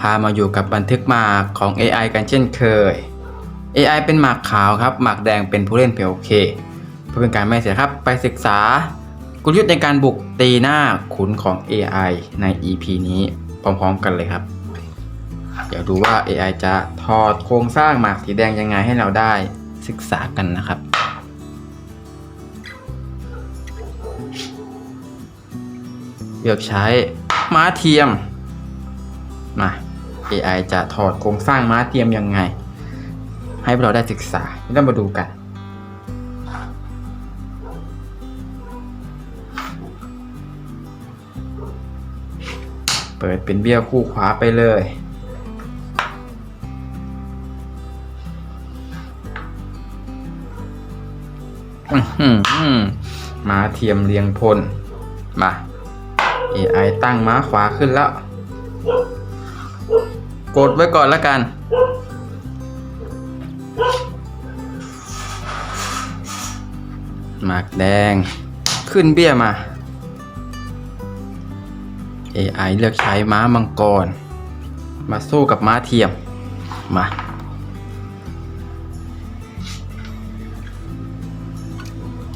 พามาอยู่กับบันทึกหมากของ AI กันเช่นเคย AI เป็นหมากขาวครับ หมากแดงเป็นผู้เล่นเพลโอเค เพื่อเป็นการไม่เสียครับ ไปศึกษากลยุทธ์ในการบุกตีหน้าขุนของ AI ใน EP นี้พร้อมๆกันเลยครับ เดี๋ยวดูว่า AI จะถอดโครงสร้างหมากสีแดงยังไงให้เราได้ศึกษากันนะครับเลือกใช้ม้าเทียม มา AI จะถอดโครงสร้างม้าเทียมยังไง ให้เราได้ศึกษาเรามาดูกัน เปิดเป็นเบี้ยคู่ขวาไปเลยม้าเทียมเรียงพล มา AI ตั้งม้าขวาขึ้นแล้ว กดไว้ก่อนล้วกัน หมากแดง ขึ้นเบี้ยมา AI เลือกใช้ม้ามังกร มาสู้กับม้าเทียม มา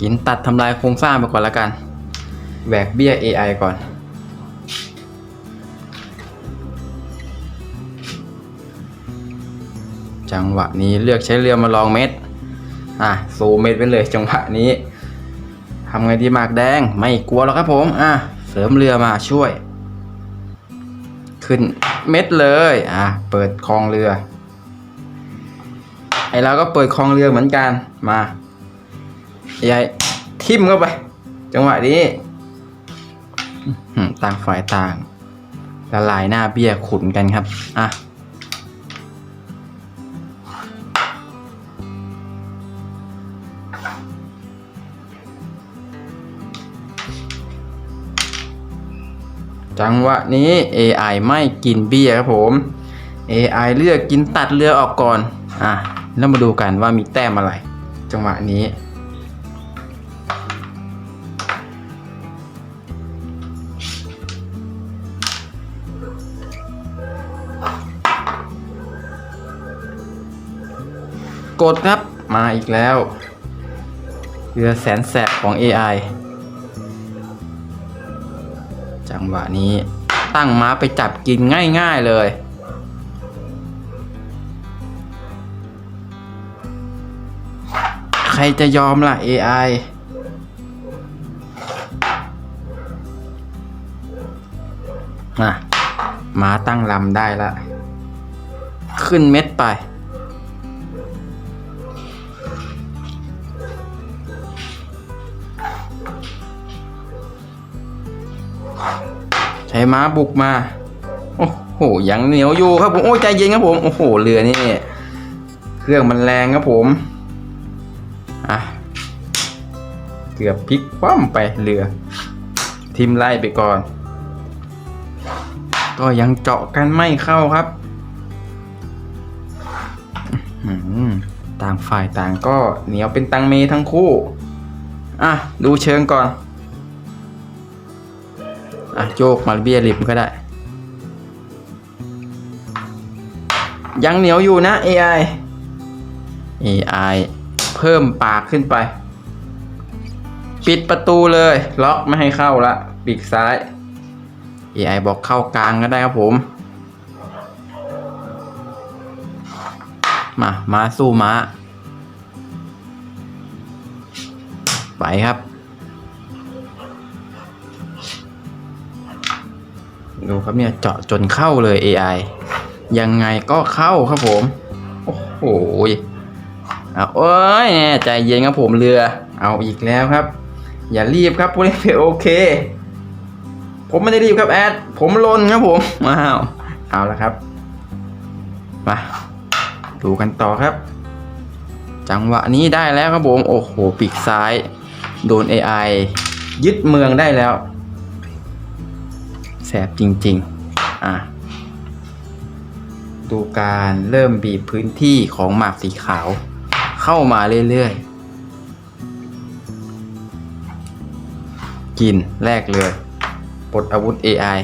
กินตัดทำลายโครงสร้างไปก่อนล้วกันแหวกเบี้ย AI ก่อน จังหวะนี้เลือกใช้เรือมาลองเม็ด อะซูมเม็ดไปเลยจังหวะนี้ทำไงดีหมากแดงไม่กลัวหรอกครับผม อะเสริมเรือมาช่วย ขึ้นเม็ดเลย อะเปิดคลองเรือ ไอเราก็เปิดคลองเรือเหมือนกันมาใหญ่ทิ่มเข้าไป จังหวะนี้ต่างฝ่ายต่างละลายหน้าเบี้ยขุนกันครับ อะ จังหวะนี้ AI ไม่กินเบี้ยครับผม AI เลือกกินตัดเรือออกก่อน อะ แล้วมาดูกันว่ามีแต้มอะไร จังหวะนี้ กดครับ มาอีกแล้ว เรือแสนแสบของ AI จังหวะนี้ตั้งม้าไปจับกินง่ายๆเลยใครจะยอมล่ะ AI น่ะม้าตั้งลำได้ละ ขึ้นเม็ดไป ช้ม้าบุกมา โอ้โหยังเหนียวอยู่ครับผมโอ้ยใจเย็นครับผมโอ้โหเรือนี่ เครื่องมันแรงครับผมอะเกือบพลิกคว่ำไปเรือทิมไล่ไปก่อน ก็ยังเจาะกันไม่เข้าครับต่างฝ่ายต่างก็เหนียวเป็นตังเมทั้งคู่ อะ ดูเชิงก่อน อะโยกมาเบียริมก็ได้ ยังเหนียวอยู่นะ AI AI เพิ่มปากขึ้นไป ปิดประตูเลย ล็อกไม่ให้เข้าละปีกซ้าย AI บอกเข้ากลางก็ได้ครับผม มา มาสู้ม้า ไปครับ ดูครับเนี่ยเจาะจนเข้าเลย AI ยังไงก็เข้าครับผม โอ้โหเอาเอ้ยใจเย็นครับผมเรือ เอาอีกแล้วครับ อย่ารีบครับผู้เล่นเพโอเค ผมไม่ได้รีบครับแอด ผมลนครับผมว้าวเอาละครับ มาดูกันต่อครับ จังหวะนี้ได้แล้วครับผม โอ้โห ปีกซ้าย โดน AI ยึดเมืองได้แล้ว บจริงๆ อะ ดูการเริ่มบีบพื้นที่ของหมากสีขาว เข้ามาเรื่อยๆ กินแรกเลยปลดอาวุธ AI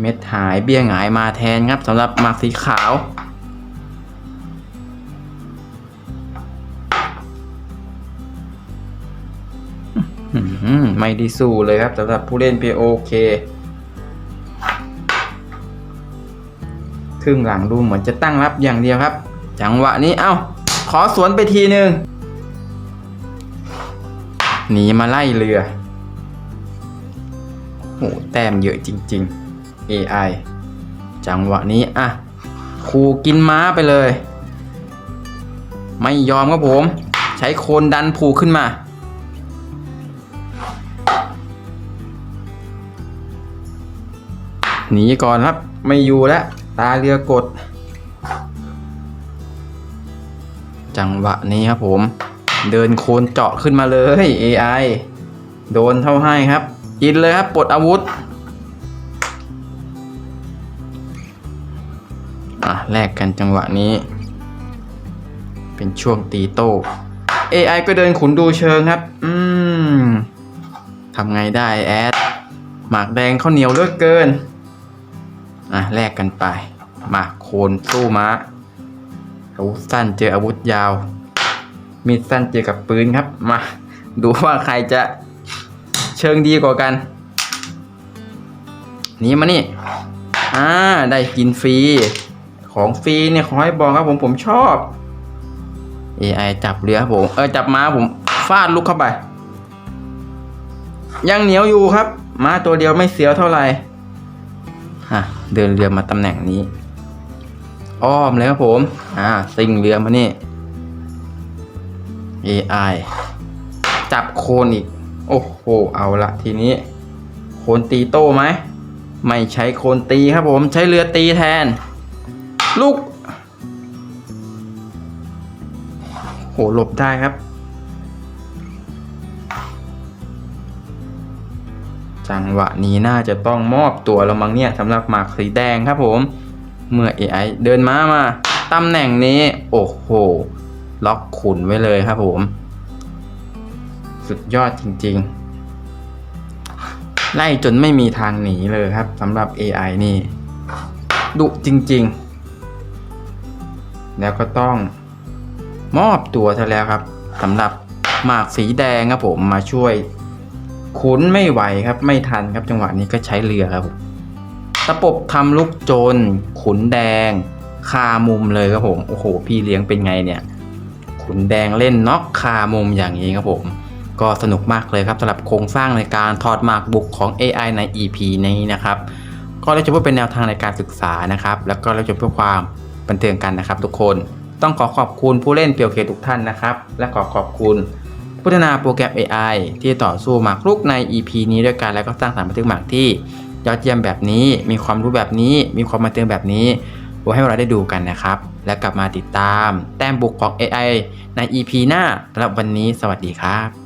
เม็ดหายเบี้ยหงายมาแทนครับสำหรับหมากสีขาว ไม่ได้สู้เลยครับสำหรับผู้เล่น POK ครึ่งหลังดูเหมือนจะตั้งรับอย่างเดียวครับ จังหวะนี้เอ้า ขอสวนไปทีหนึ่งหนีมาไล่เรือโอ้แต้มเยอะจริง ๆ AI จังหวะนี้อะครูกินม้าไปเลย ไม่ยอมครับผม ใช้โคนดันผูกขึ้นมา หนีก่อนครับ ไม่อยู่แล้ว ตาเรือกด จังหวะนี้ครับผม เดินโคนเจาะขึ้นมาเลย AI โดนเท่าให้ครับ กินเลยครับ ปลดอาวุธอะแลกกันจังหวะนี้ เป็นช่วงตีโต้ AI ก็เดินขุนดูเชิงครับ อืมทำไงได้แอดหมากแดงข้าวเหนียวเลือกเกิน อะแลกกันไป มาโคนสู้ม้าอาวุธสั้นเจออาวุธยาว มีดสั้นเจอกับปืนครับ มาดูว่าใครจะเชิงดีกว่ากัน นี่มานี่ อ่า ได้กินฟรี ของฟรีเนี่ยขอให้บอกครับผมผมชอบ AI จับเรือผม เออจับม้าผมฟาดลูกเข้าไป ยังเหนียวอยู่ครับ ม้าตัวเดียวไม่เสียวเท่าไหร่ ฮะเดินเรือมาตำแหน่งนี้ อ้อมเลยครับผมอ่าซิงเรือมานี่ AI จับโคนอีก โอ้โหเอาละทีนี้ โคนตีโต้ไหมไม่ใช้โคนตีครับผมใช้เรือตีแทน ลูกโหหลบได้ครับ จังหวะนี้น่าจะต้องมอบตัวแล้วมั้งเนี่ยสำหรับหมากสีแดงครับผม เมื่อ AI เดินมามาตำแหน่งนี้ โอ้โห ล็อกขุนไว้เลยครับผม สุดยอดจริงๆ ไล่จนไม่มีทางหนีเลยครับสำหรับ AI นี่ดุจริงๆ แล้วก็ต้องมอบตัวซะแล้วครับสำหรับหมากสีแดงครับผมมาช่วย ขุนไม่ไหวครับ ไม่ทันครับจังหวะนี้ก็ใช้เรือครับผมตะปบทำลูกโจรขุนแดง คามุมเลยครับผมโอ้โห พี่เลี้ยงเป็นไงเนี่ย ขุนแดงเล่นน็อกคามุมอย่างนี้ครับผม ก็สนุกมากเลยครับสำหรับโครงสร้างในการถอดหมากบุกของ AI ใน EP นี้นะครับ ก็เราจะเพื่อเป็นแนวทางในการศึกษานะครับ แล้วก็เราจะเพื่อความบันเทิงกันนะครับ ทุกคนต้องขอขอบคุณผู้เล่นเปียวเคทุกท่านนะครับ และขอขอบคุณ พัฒนาโปรแกรม AI ที่ต่อสู้หมากรุกใน EP นี้ด้วยกันแล้วก็สร้างสรรค์บันทึกหมากที่ยอดเยี่ยมแบบนี้ มีความรู้แบบนี้ มีความบันเทิงแบบนี้ไว้ให้เราได้ดูกันนะครับ และกลับมาติดตามแต้มบุกของ AI ใน EP หน้าสำหรับวันนี้สวัสดีครับ